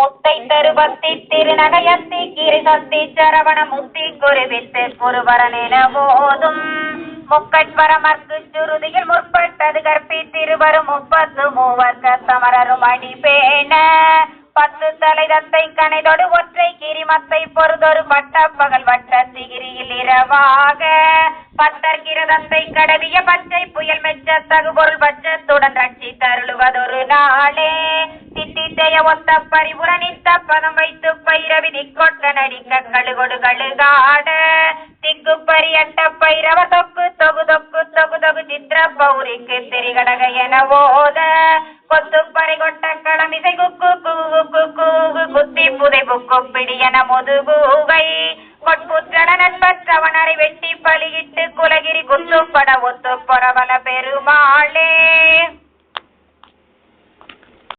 முத்தை தருபத்தி திருநகையத்தி கீரி சத்தி சரவண முத்தி குருவித்து குருவரனென போதும். முக்கட்வரமர்க்கு சுருதியில் முற்பட்டது கற்பி திருவரும் முப்பத்து மூவர் கத்தமரரும் அடிபேண பத்து தலை தத்தை கனைதொடு ஒற்றை கிரிமத்தை பொறுதொரு பட்ட பகல் வட்ட திகிரியில் இரவாக. பத்தர் கிரதத்தை கடவிய பச்சை புயல் மெச்ச தகுபொருள் பச்சத்துடன் ரட்சி தருளுவதொரு நாளே. தித்தித்தைய ஒத்த பரிபுர நித்த பதம் வைத்து பைரவி திக்கொட்ட நடிக்க கழுகொடு கழுகாட. திக்கு பரியட்ட பைரவ தொக்கு தொகு தொக்கு தொகு தொகு சித்திர பௌரிக்கு திரிகடக என ஓத. கொத்து பறை கொட்ட களமிசை குக்கு கூகு கூகு குத்தி புதை புக்கு பிடியன முதுகூகை கொட்புற்றன நண்பற்றவனரை வெட்டி பலியிட்டு குலகிரி குத்துப்பட ஒத்து பொறவல பெருமாளே.